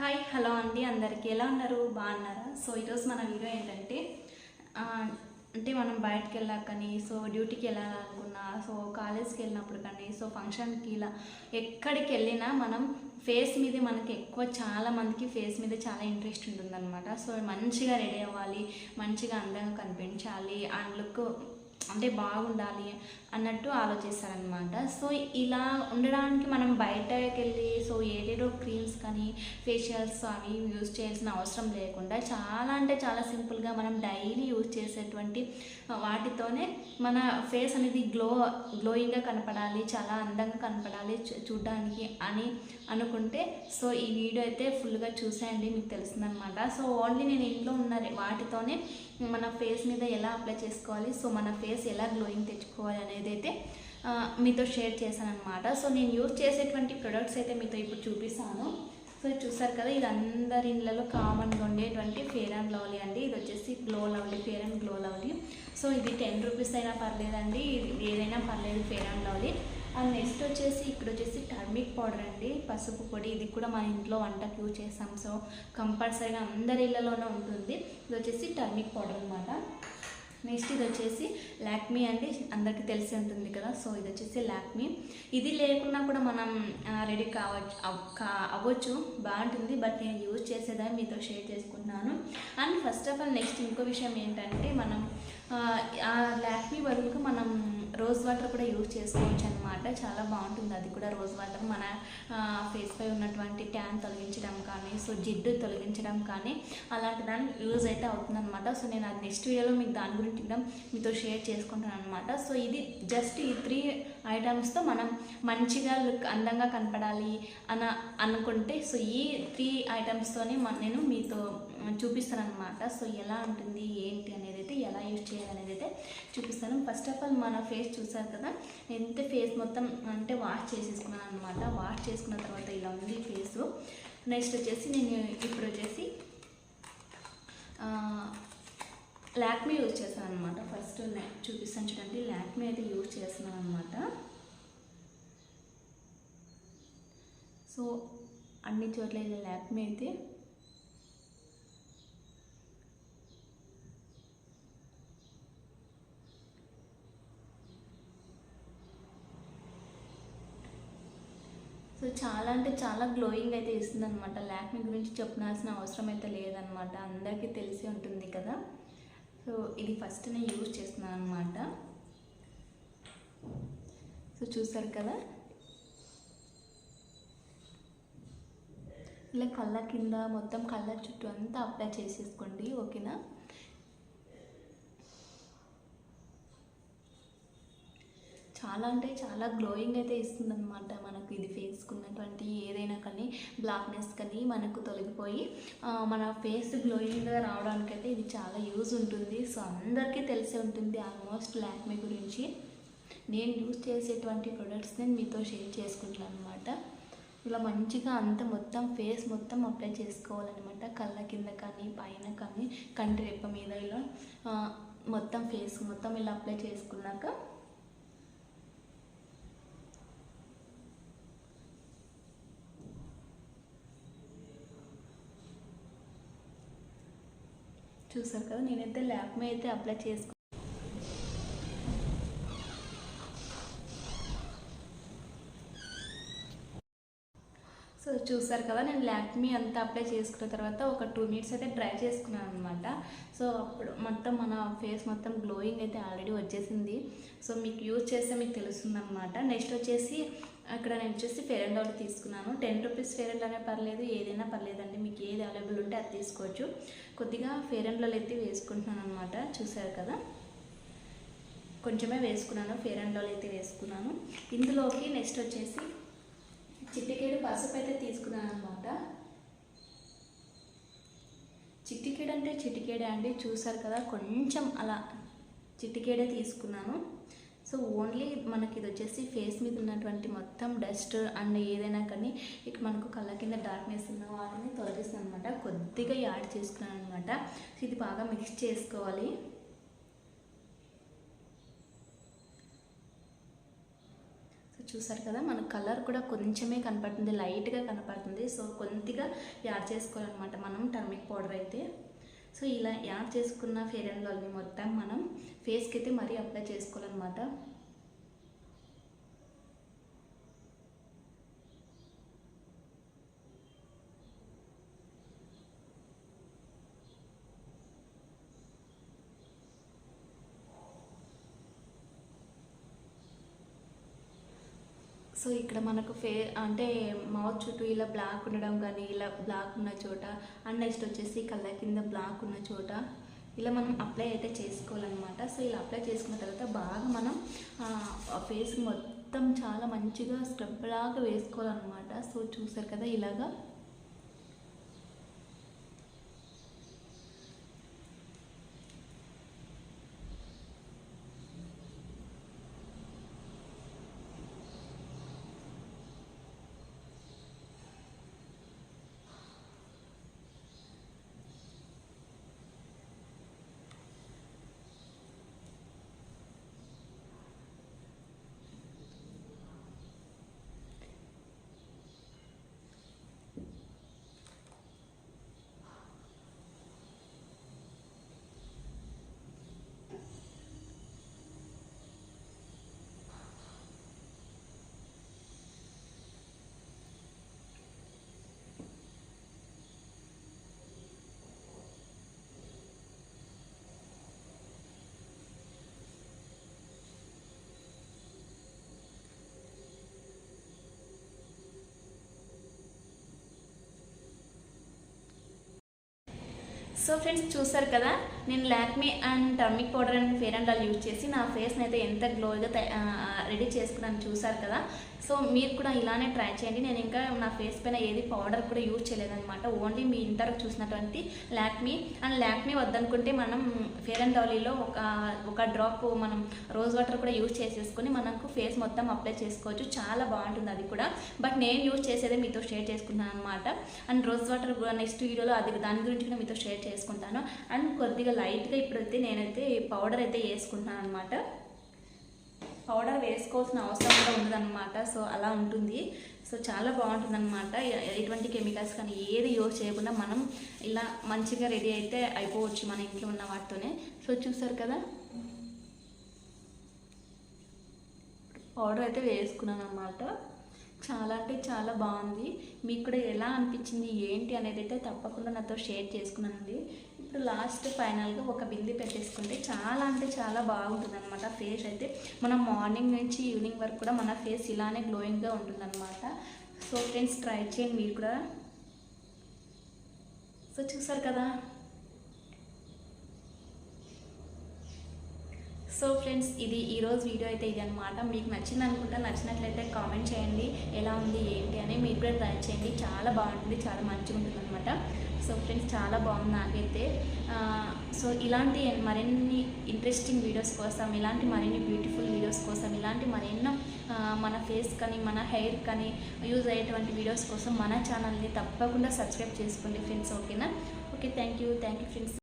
Hi hello అండి. అందరికీ ఎలా ఉన్నారు? బాగున్నారా? సో ఈరోజు మన వీడియో ఏంటంటే అంటే మనం బయటకు వెళ్ళాక కానీ సో డ్యూటీకి వెళ్ళాలనుకున్నా సో కాలేజ్కి వెళ్ళినప్పుడు కానీ సో ఫంక్షన్కి ఇలా ఎక్కడికి వెళ్ళినా మనం ఫేస్ మీద మనకి ఎక్కువ చాలా మందికి ఫేస్ మీద చాలా ఇంట్రెస్ట్ ఉంటుందన్నమాట. సో మంచిగా రెడీ అవ్వాలి మంచిగా అందంగా కనిపించాలి అండ్ లుక్ అంటే బాగుండాలి అన్నట్టు ఆలోచిస్తారనమాట సో ఇలా ఉండడానికి మనం బయటకు వెళ్ళి సో ఏదేదో క్రీమ్స్ కానీ ఫేషియల్స్ అవి యూజ్ చేయాల్సిన అవసరం లేకుండా చాలా అంటే చాలా సింపుల్గా మనం డైలీ యూజ్ చేసేటువంటి వాటితోనే మన ఫేస్ అనేది గ్లో గ్లోయింగ్గా కనపడాలి చాలా అందంగా కనపడాలి చూ- అని అనుకుంటే సో ఈ వీడియో అయితే ఫుల్గా చూసేయండి మీకు తెలుస్తుందన్నమాట సో ఓన్లీ నేను ఇంట్లో ఉన్న వాటితోనే మన ఫేస్ మీద ఎలా అప్లై చేసుకోవాలి సో మన ఫేస్ ఎలా గ్లోయింగ్ తెచ్చుకోవాలి అనేది అయితే మీతో షేర్ చేశాను అనమాట సో నేను యూజ్ చేసేటువంటి ప్రొడక్ట్స్ అయితే మీతో ఇప్పుడు చూపిస్తాను. సో చూసారు కదా ఇది అందరి ఇళ్ళలో కామన్గా ఉండేటువంటి ఫేర్ అండ్ లవ్లీ అండి. ఇది వచ్చేసి glow lovely fair and glow lovely so ఇది టెన్ రూపీస్ అయినా పర్లేదండి. ఇది ఏదైనా పర్లేదు fair and lovely and next వచ్చేసి ఇక్కడ వచ్చేసి టర్మిక్ పౌడర్ అండి. పసుపు పొడి ఇది కూడా మన ఇంట్లో వంటకు యూజ్ చేస్తాం. సో కంపల్సరీగా అందరి ఇళ్ళలోనే ఉంటుంది. ఇది వచ్చేసి టర్మిక్ పౌడర్ అనమాట నెక్స్ట్ ఇది వచ్చేసి లాక్మీ అండి. అందరికీ తెలిసి ఉంటుంది కదా. సో ఇది వచ్చేసి లాక్మీ. ఇది లేకున్నా కూడా మనం రెడీ కావచ్చు అవ్వచ్చు. బాగుంటుంది. బట్ నేను యూజ్ చేసేదాన్ని మీతో షేర్ చేసుకుంటున్నాను. And first of all next ఇంకో విషయం ఏంటంటే మనం లాక్మీ బదులుగా మనం రోజ్ వాటర్ కూడా యూజ్ చేసుకోవచ్చు అనమాట చాలా బాగుంటుంది. అది కూడా రోజ్ వాటర్ మన ఫేస్పై ఉన్నటువంటి ట్యాన్ తొలగించడం కానీ సో జిడ్డు తొలగించడం కానీ అలాంటి దానికి యూజ్ అయితే అవుతుందన్నమాట. సో నేను అది నెక్స్ట్ వీడియోలో మీకు దాని గురించి కూడా మీతో షేర్ చేసుకుంటాను అనమాట సో ఇది జస్ట్ ఈ త్రీ ఐటమ్స్తో మనం మంచిగా లుక్ అందంగా కనపడాలి అన అనుకుంటే సో ఈ త్రీ ఐటమ్స్తోనే మన నేను మీతో చూపిస్తాను అనమాట సో ఎలా ఉంటుంది ఏంటి అనేది ఎలా యూజ్ చేయాలనేది అయితే చూపిస్తాను. ఫస్ట్ ఆఫ్ ఆల్ మన ఫేస్ చూసారు కదా ఎంత ఫేస్ మొత్తం అంటే వాష్ చేసేసుకున్నాను అనమాట వాష్ చేసుకున్న తర్వాత ఇలా ఉంది ఫేస్ నెక్స్ట్ వచ్చేసి నేను ఇప్పుడు వచ్చేసి లాక్మే యూజ్ చేస్తాను అనమాట ఫస్ట్ చూపిస్తాను చూడండి. లాక్మే అయితే యూజ్ చేస్తున్నాను అనమాట సో అన్ని చోట్ల ఇలా లాక్మే అయితే సో చాలా అంటే చాలా గ్లోయింగ్ అయితే ఇస్తుంది అనమాట లాక్మీ గురించి చెప్పాల్సిన అవసరం అయితే లేదనమాట అందరికీ తెలిసి ఉంటుంది కదా. సో ఇది ఫస్ట్ నేను యూజ్ చేస్తున్నాను అనమాట సో చూసారు కదా? ఇలా కళ్ళ కింద మొత్తం కళ్ళ చుట్టూ అంతా అప్లై చేసేసుకోండి ఓకేనా? చాలా అంటే చాలా గ్లోయింగ్ అయితే ఇస్తుంది అనమాట మనకు ఇది ఫేస్కున్నటువంటి ఏదైనా కానీ బ్లాక్నెస్ కానీ మనకు తొలగిపోయి మన ఫేస్ గ్లోయింగ్గా రావడానికైతే ఇది చాలా యూజ్ ఉంటుంది. సో అందరికీ తెలిసే ఉంటుంది ఆల్మోస్ట్ లాక్మీ గురించి. నేను యూజ్ చేసేటువంటి ప్రొడక్ట్స్ నేను మీతో షేర్ చేసుకుంటాను అనమాట ఇలా మంచిగా అంత మొత్తం ఫేస్ మొత్తం అప్లై చేసుకోవాలన్నమాట. కళ్ళ కింద కానీ పైన కానీ కంటి రెప్ప మీద ఇలా మొత్తం ఫేస్ మొత్తం ఇలా అప్లై చేసుకున్నాక చూసారు కదా నేనైతే ల్యాక్మే అయితే అప్లై చేసుకు సో చూసారు కదా నేను ల్యాక్మీ అంతా అప్లై చేసుకున్న తర్వాత ఒక టూ మినిట్స్ అయితే డ్రై చేసుకున్నాను అనమాట సో అప్పుడు మొత్తం మన ఫేస్ మొత్తం గ్లోయింగ్ అయితే ఆల్రెడీ వచ్చేసింది. సో మీకు యూజ్ చేస్తే మీకు తెలుస్తుంది అనమాట నెక్స్ట్ వచ్చేసి అక్కడ నేను వచ్చేసి ఫేర్ అండ్ లవ్లీ తీసుకున్నాను. టెన్ రూపీస్ ఫేర్ అండ్ అనే పర్లేదు ఏదైనా పర్లేదండి. మీకు ఏది అవైలబుల్ ఉంటే అది తీసుకోవచ్చు. కొద్దిగా ఫేర్ అండ్ లవ్లీ అయితే వేసుకుంటున్నాను అనమాట చూసారు కదా? కొంచెమే వేసుకున్నాను. ఫేర్ అండ్ లవ్లీ అయితే వేసుకున్నాను. ఇందులోకి నెక్స్ట్ వచ్చేసి చిట్టికేడు పసుపు అయితే తీసుకున్నాను అనమాట చిట్టికేడు అంటే చిటికేడే అండి. చూసారు కదా? కొంచెం అలా చిటికేడే తీసుకున్నాను. సో ఓన్లీ మనకి ఇది వచ్చేసి ఫేస్ మీద ఉన్నటువంటి మొత్తం డస్ట్ అండ్ ఏదైనా కానీ ఇక మనకు కళ్ళ కింద డార్క్నెస్ ఉన్న వాటిని తొలగిస్తుంది అనమాట కొద్దిగా యాడ్ చేసుకున్నాను అనమాట ఇది బాగా మిక్స్ చేసుకోవాలి. సో చూసారు కదా మన కలర్ కూడా కొంచెమే కనపడుతుంది లైట్గా కనపడుతుంది. సో కొద్దిగా యాడ్ చేసుకోవాలన్నమాట మనం టర్మిక్ పౌడర్ అయితే. సో ఇలా యాడ్ చేసుకున్న ఫేర్ అండ్ లవ్లీ మొత్తం మనం ఫేస్కి అయితే మరీ అప్లై చేసుకోవాలన్నమాట. సో ఇక్కడ మనకు ఫే అంటే మౌత్ చుట్టూ ఇలా బ్లాక్ ఉండడం కానీ ఇలా బ్లాక్ ఉన్న చోట అండ్ నెక్స్ట్ వచ్చేసి కళ్ళ కింద బ్లాక్ ఉన్న చోట ఇలా మనం అప్లై అయితే చేసుకోవాలన్నమాట. సో ఇలా అప్లై చేసుకున్న తర్వాత బాగా మనం ఫేస్ మొత్తం చాలా మంచిగా స్క్రబ్ లాగా వేసుకోవాలన్నమాట. సో చూసారు కదా ఇలాగా సో ఫ్రెండ్స్ చూసారు కదా నేను Lakme and turmeric powder and fair and all use చేసి నా ఫేస్ని అయితే ఎంత గ్లోగా రెడీ చేసుకున్నాను చూసారు కదా. సో మీరు కూడా ఇలానే ట్రై చేయండి. నేను ఇంకా నా ఫేస్ పైన ఏది పౌడర్ కూడా యూజ్ చేయలేదన్నమాట. ఓన్లీ మీ ఇంతవరకు చూసినటువంటి లాక్మీ. అండ్ లాక్మీ వద్దనుకుంటే మనం ఫేర్ అండ్ లవ్లీలో ఒక ఒక డ్రాప్ మనం రోజ్ వాటర్ కూడా యూజ్ చేసేసుకొని మనకు ఫేస్ మొత్తం అప్లై చేసుకోవచ్చు. చాలా బాగుంటుంది అది కూడా. బట్ నేను యూజ్ చేసేదే మీతో షేర్ చేసుకున్నాను అనమాట అండ్ రోజ్ వాటర్ నెక్స్ట్ వీడియోలో అది దాని గురించి కూడా మీతో షేర్ వేసుకుంటాను. అండ్ కొద్దిగా లైట్గా ఇప్పుడైతే నేనైతే పౌడర్ అయితే వేసుకుంటున్నాను అనమాట పౌడర్ వేసుకోవాల్సిన అవసరం కూడా ఉండదన్నమాట. సో అలా ఉంటుంది. సో చాలా బాగుంటుంది అనమాట ఎటువంటి కెమికల్స్ కానీ ఏది యూజ్ చేయకుండా మనం ఇలా మంచిగా రెడీ అయితే అయిపోవచ్చు మన ఇంట్లో ఉన్న వాటితోనే. సో చూసారు కదా? పౌడర్ అయితే వేసుకున్నాను అనమాట చాలా అంటే చాలా బాగుంది. మీకు కూడా ఎలా అనిపించింది ఏంటి అనేది అయితే తప్పకుండా నాతో షేర్ చేసుకున్నానండి ఇప్పుడు లాస్ట్ ఫైనల్గా ఒక బింది పెట్టేసుకుంటే చాలా అంటే చాలా బాగుంటుంది అనమాట ఫేస్ అయితే. మనం మార్నింగ్ నుంచి ఈవినింగ్ వరకు కూడా మన ఫేస్ ఇలానే గ్లోయింగ్గా ఉంటుందన్నమాట. సో ఫ్రెండ్స్ ట్రై చేయండి మీరు కూడా. సో చూసారు కదా? సో ఫ్రెండ్స్ ఇది ఈరోజు వీడియో అయితే ఇది అనమాట మీకు నచ్చింది అనుకుంటా నచ్చినట్లయితే కామెంట్ చేయండి. ఎలా ఉంది ఏంటి అని మీరు కూడా ట్రై చేయండి. చాలా బాగుంటుంది చాలా మంచిగా ఉంటుంది అనమాట సో ఫ్రెండ్స్ చాలా బాగుంది నాకైతే. సో ఇలాంటి మరిన్ని ఇంట్రెస్టింగ్ వీడియోస్ కోసం ఇలాంటి మరిన్ని బ్యూటిఫుల్ వీడియోస్ కోసం ఇలాంటి మరెన్నో మన ఫేస్ కానీ మన హెయిర్ కానీ యూజ్ అయ్యేటువంటి వీడియోస్ కోసం మన ఛానల్ని తప్పకుండా సబ్స్క్రైబ్ చేసుకోండి ఫ్రెండ్స్ ఓకేనా? Okay thank you thank you friends